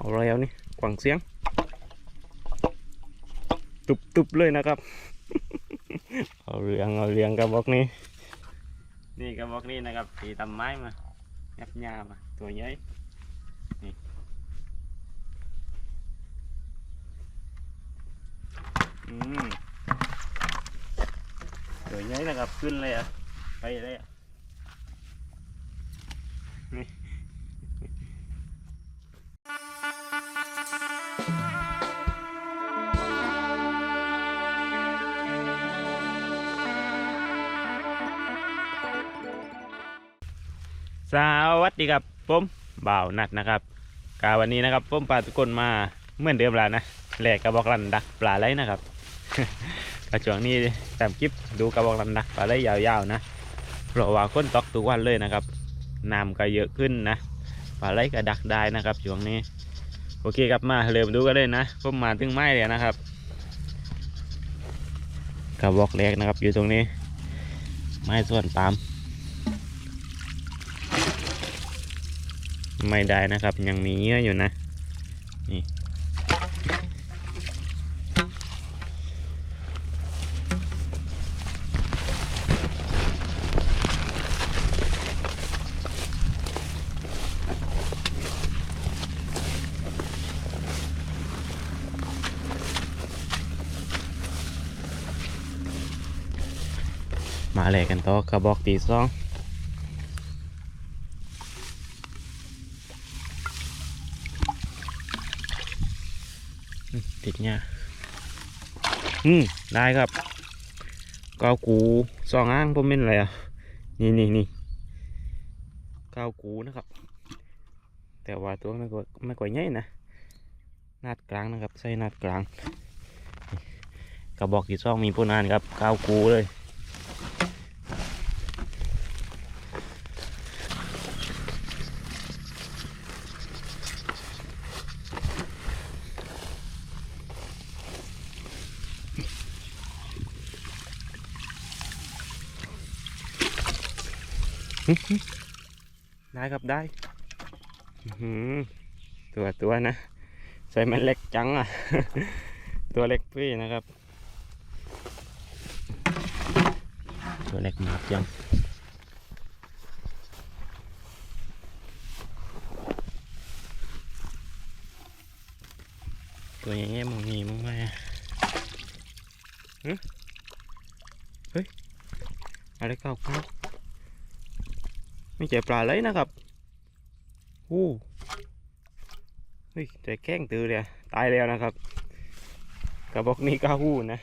เอาแล้วนี่กวางเสียง ตุบตุบเลยนะครับ เอาเรียงเอาเรียงกระบอกนี้ นี่กระบอกนี้นะครับตีตำไม้มายับยามาตัวใหญ่นี่อืมตัวใหญ่นะครับขึ้นเลยอะไปเลยอะนี่ สวัสดีครับผมบ่าวนัดนะครับกาวันนี้นะครับผมพาทุกคนมาเหมือนเดิมแล้วนะแหลกกระบอกลันดักปลาไหลนะครับกระช่วงนี้ตามคลิปดูกระบอกลันดักปลาไหลยาวๆนะเพราะว่าคนตอกทุกวันเลยนะครับน้ำก็เยอะขึ้นนะปลาไหลก็ดักได้นะครับช่วงนี้โอเคครับมาเริ่มดูกันเลยนะผมมาถึงไม้เลยนะครับกระบอกแรกนะครับอยู่ตรงนี้ ไม้ส่วนปาล์ม ไม่ได้นะครับ ยังมีเยื่ออยู่นะ นี่ มาเลยกันต่อกระบอกตีสอง ติดเนี่ยอืมได้ครับเกาวกูสองอ้างผมเป็นอะไรอะ นี่นี่นี่เกาวกูนะครับ แต่ว่าตัวไม่ก่าไม่ก่อยใหญ่นะนาดกลางนะครับใส่นาดกลางกระบอกที่ซองมีผู้นานครับเกาวกูเลย ได้ครับได้หือตัวตัวนะใส่มันเล็กจังอะ ตัวเล็กพี่นะครับ ตัวเล็กมากจังตัวอย่างเงี้ยมึงนี่มึงไงอะหึเฮ้ยอะไรเก่าเก่า ไม่เจอปลาเลยนะครับอู้เฮ้ยใจแกล้งตือเลยอะตายแล้วนะครับกระบอกนี้ก้าหู้นะ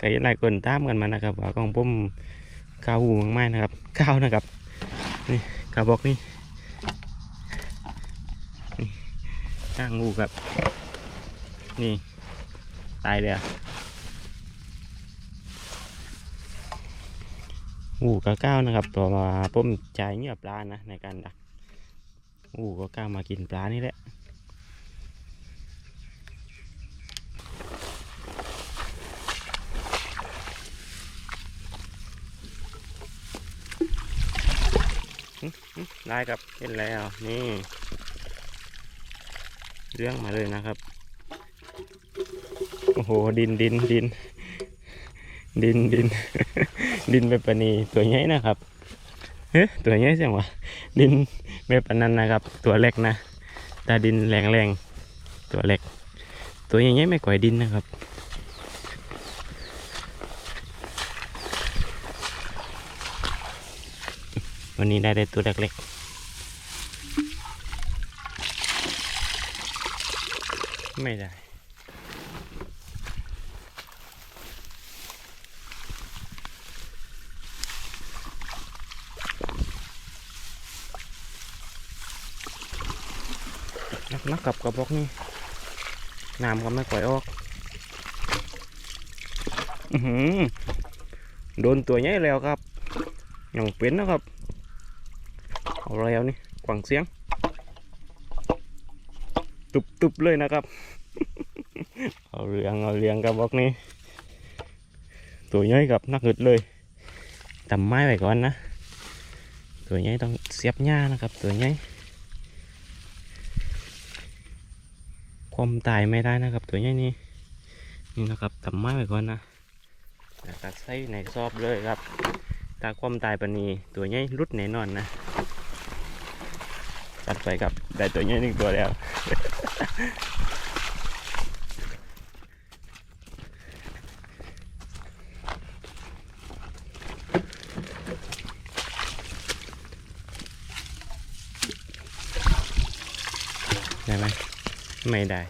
ก็ยังหลายคนตามกันมานะครับว่าของผมก้าหู้มากๆนะครับก้าวนะครับนี่กระบอกนี้นี่ก้างงูครับ นี่ ตายเลยอะ อู่ก็ก้าวนะครับตัวมาผมจ่ายเงี้ยปลานะในการดักอู่ก็ก้าวมากินปลานี่แหละได้ครับเห็นแล้วนี่เรื่องมาเลยนะครับ โอ้โห ดินดินดิน ดินดิน ดินแบบปานนีตัวใหญ่นะครับเฮ้ตัวใหญ่จังวะดินแบบปานนั้นนะครับ ตัวเล็กนะตาดินแรงๆตัวเล็ก ตัวใหญ่ไม่ก่อยดินนะครับวันนี้ได้แต่ตัวเล็กๆไม่ได้ นักนักกับกระบอกนี่น้ำก็ไม่ก่อยออกอืโดนตัวใหญ่แล้วครับยังเป็นนะครับ เอาแล้วนี่กวางเสียง ตุบตุบเลยนะครับ เอาเรียงเอาเรียงกระบอกนี่ตัวใหญ่กับนักหึดเลยตำไม้ไปก่อนนะ ตัวตัวใหญ่ต้องเสียบหญ้านะครับ ตัวใหญ่ ความตายไม่ได้นะครับ ตัวนี้นี่นี่นะครับทำไม้ไว้ก่อนนะแล้วก็ใส่ในซอบเลยครับตาความตายปานีตัวนี้รุดแน่นอนนะตัดไปครับได้ตัวนี้หนึ่งตัวแล้ว ได้ไหม ไม่ได้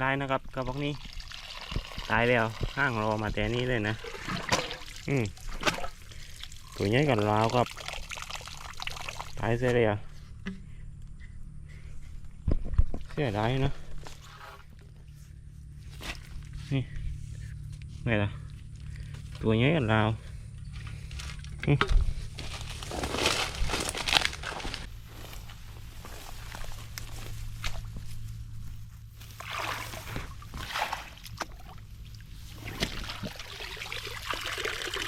ได้นะครับกระบอกนี้ ตายแล้วห้างรอมาแต่นี้เลยนะ อืมตัวใหญ่กันลาวครับ ตายเสียเลยอะเสียดายนะ ไงล่ะตัวใหญ่กันลาวอืม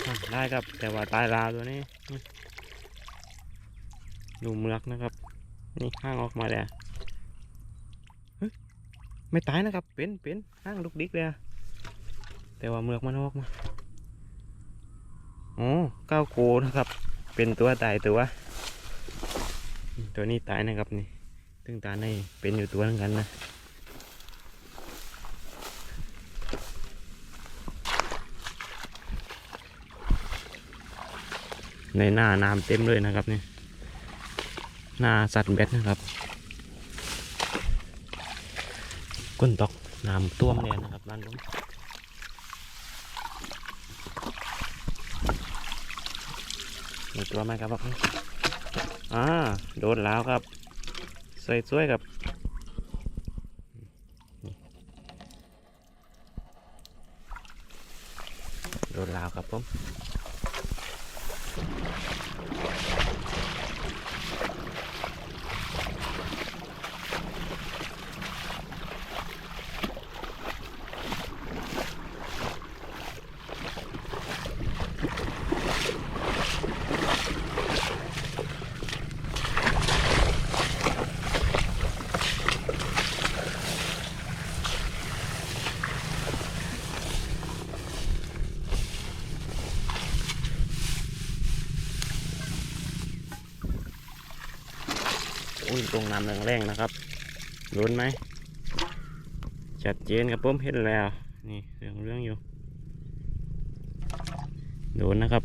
อะได้ครับ แต่ว่าตายลาวตัวนี้ดูเมือกนะครับ นี่ห้างออกมาแล้วเฮ้ยไม่ตายนะครับ เป็นเป็นห้างลูกดิกเลย แต่ว่าเมือกมันออกมาอ๋อก้าวโกนะครับ เป็นตัวตายตัว ตัวนี้ตายนะครับนี่ตึงตาในเป็นอยู่ตัวเหมือนกันนะในหน้าน้ำเต็มเลยนะครับนี่หน้าสัตว์เบ็ดนะครับก้นตกน้ำท่วมเลยนะครับบ้านผม ตัวไหมครับบอกนี่อ่าโดนแล้วครับ สวยๆครับ อุ้ยตรงน้ำแรงๆนะครับโดนไหมชัดเจนครับผมเห็นแล้ว นี่เรื่องเรื่องอยู่โดนนะครับ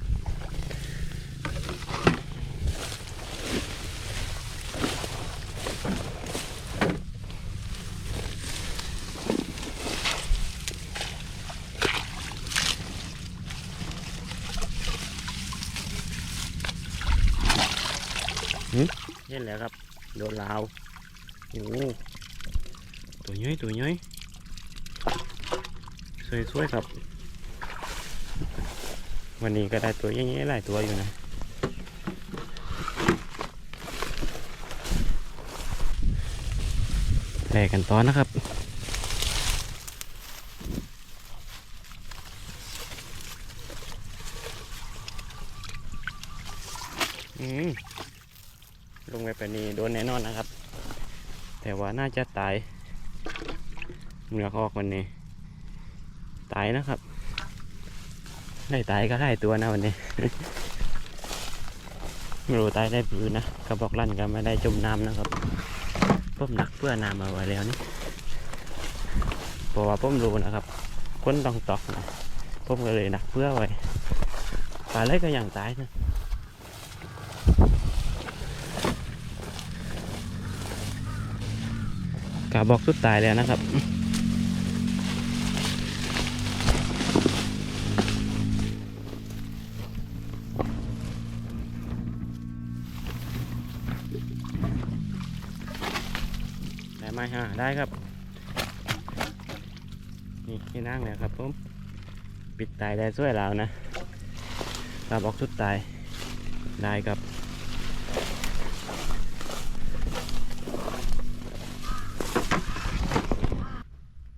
เห็นแล้วครับ โดนลาวโอ้ตัวย้อยตัวย้อยสวยๆครับ วันนี้ก็ได้ตัวย้อะๆหลายตัวอยู่นะแตกกันตอนนะครับ อืม ลงไปแบบนี้โดนแน่นอนนะครับ แต่ว่าน่าจะตายเหงือกออกวันนี้ ตายนะครับ ได้ตายก็ได้ตัวนะวันนี้ไม่รู้ตายได้ปืนนะกระบอกลั่นก็ไม่ได้จมน้ำนะครับผมหนักเพื่อน้ำเอาไว้แล้วนี่เพราะว่าผมรู้นะครับคนต้องตอกนะผมก็เลยหนักเพื่อไว้ตายเลยก็ยังตายนะกาบอกสุดตายแล้วนะครับ ได้ครับ นี่ที่นั่งเลยครับผมปิดตายได้ช่วยเรานะเราบอกชุดตายได้ครับ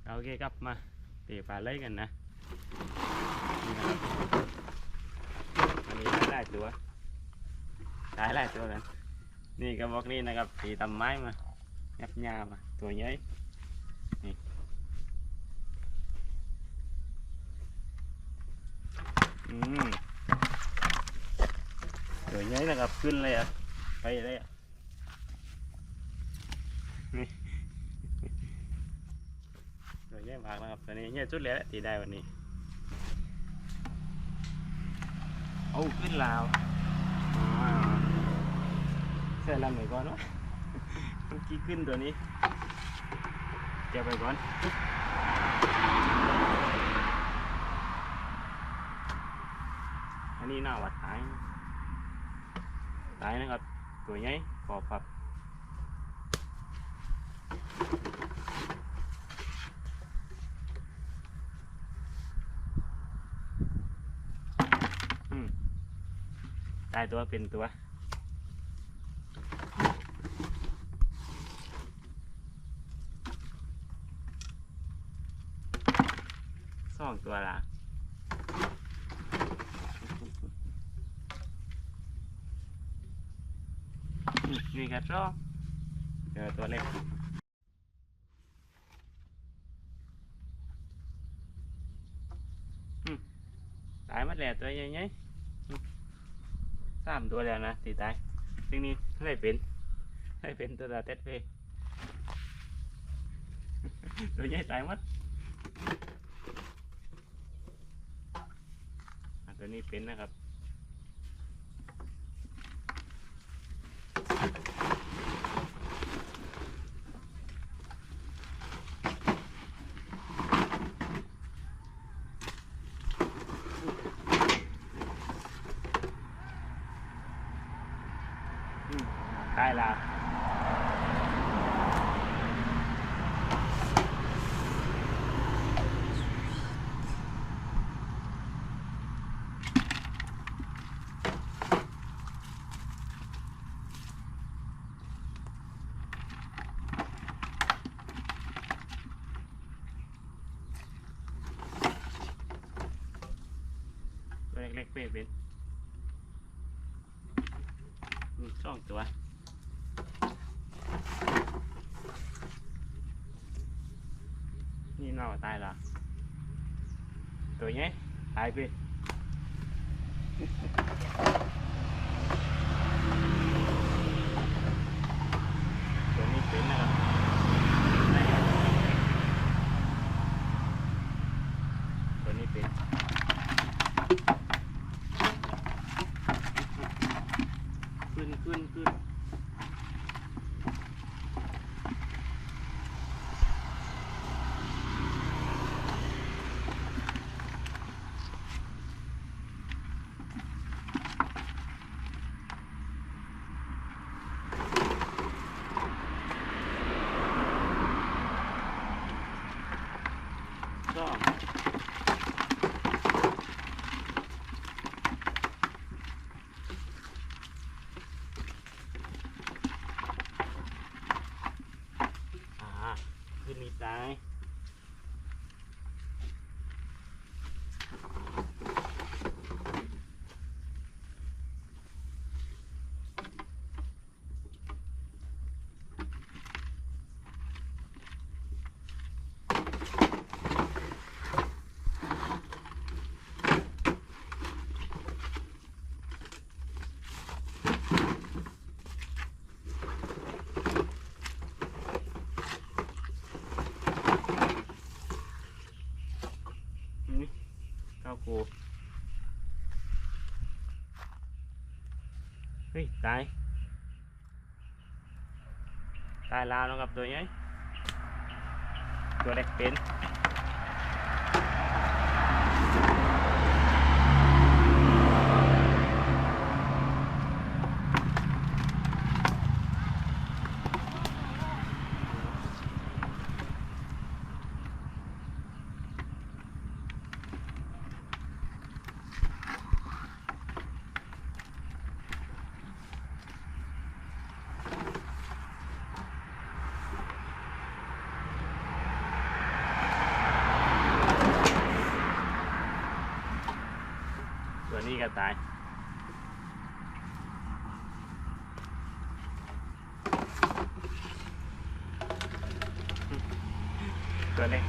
โอเคครับมาเตะปลาเล่กันนะนี่ะครอันนี้ได้ตัวได้หลายตัวกันนี่กระบอกนี้นะครับตีตำไม้มา ยับยามาตัวใหญ่นี่อืมตัวใหญ่นะครับ ขึ้นเลยอะ ไปเลยอะนี่ตัวใหญ่มากนะครับตัวนี้ใหญ่สุดแล้วตีได้วันนี้เอาขึ้นลาวอ่าใส่ลำหน่อยก่อนวะ เมื่อกี้ขึ้นตัวนี้เก็บไปก่อนอันนี้หน่าวัดตายตายนะครับตัวใหญ่ขอบครับตายตัวเป็นตัว สอง ตัวละอืมมีกระรอกเจอตัวเล็กตายหมาแล้วตัวใหญ่ๆสามตัวแล้วนะตีตายซึ่งนี้ได้เป็นได้เป็นตัวตาเต็ดเพตัวใหญ่ตายหมด อะ ตัวนี้เป็นนะครับอืมตายแล้วเล็กๆเป็นเป็นอืม สองตัวนี่น่าว่าตายและตัวนี้ตายไปตัวนี้เป็นนะครับตัวนี้เป็นขึ้นขึ้นขึ้น ก็อ่าขึ้นมีตายนี่เข้า กูเฮ้ยตายตายลาวแล้วกับตัวนี้ตัวเล็กเป็น ยวตาย ตัวเล็ก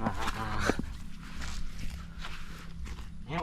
อ่าเฮ้ย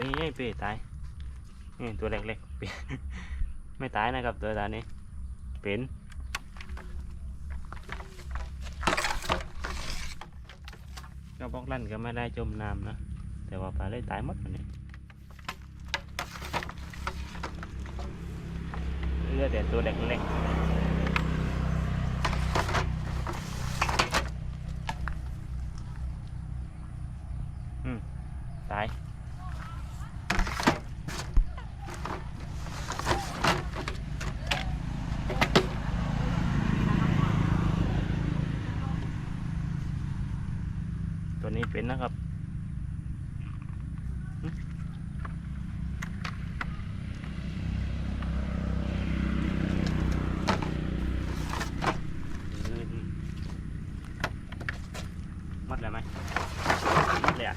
ตัวนี้เปตายนี่ตัวเล็กๆเปไม่ตายนะครับตัวตานี้เป็นกระบอกลั่นก็ไม่ได้จมน้ำนะแต่ว่าปลาได้ตายหมดมันนี่เลือแต่ตัวเล็กๆอืมตาย ตัวนี้เป็นนะครับหึอืมมัดเลยไหมมัดเลยอะ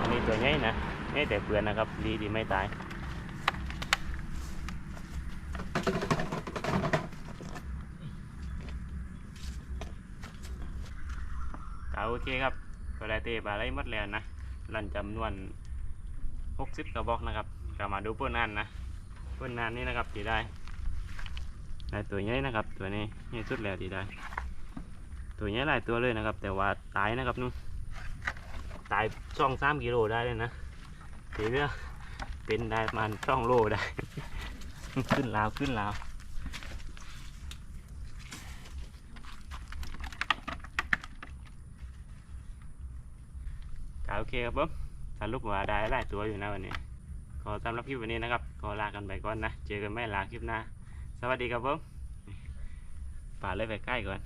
อันนี้ตัวใหญ่นะ นี่ แต่เปลือนนะครับ ดีดีไม่ตายก็โอเคครับก็ได้เตะปลาไหลหมดแล้วนะรันจำนวน 60 กระบอกนะครับก็มาดูเพื่อนนันนะเพื่อนนันนี่นะครับที่ได้ได้ตัวใหญ่นะครับ ตัวนี้ใหญ่สุดแล้วที่ได้ ตัวใหญ่หลายตัวเลยนะครับ แต่ว่าตายนะครับนู่นตายช่องสามกิโลได้เลยนะ สีเรือเป็นได้มันช่องโลได้ ขึ้นลาวขึ้นลาวก็โอเคครับผมสรุปว่าได้หลายตัวอยู่นะวันนี้ ขอสำหรับคลิปวันนี้นะครับ ขอลากันไปก่อนนะ เจอกันไม่ลาคลิปหน้า สวัสดีครับผมป่าเลยไปใกล้ก่อน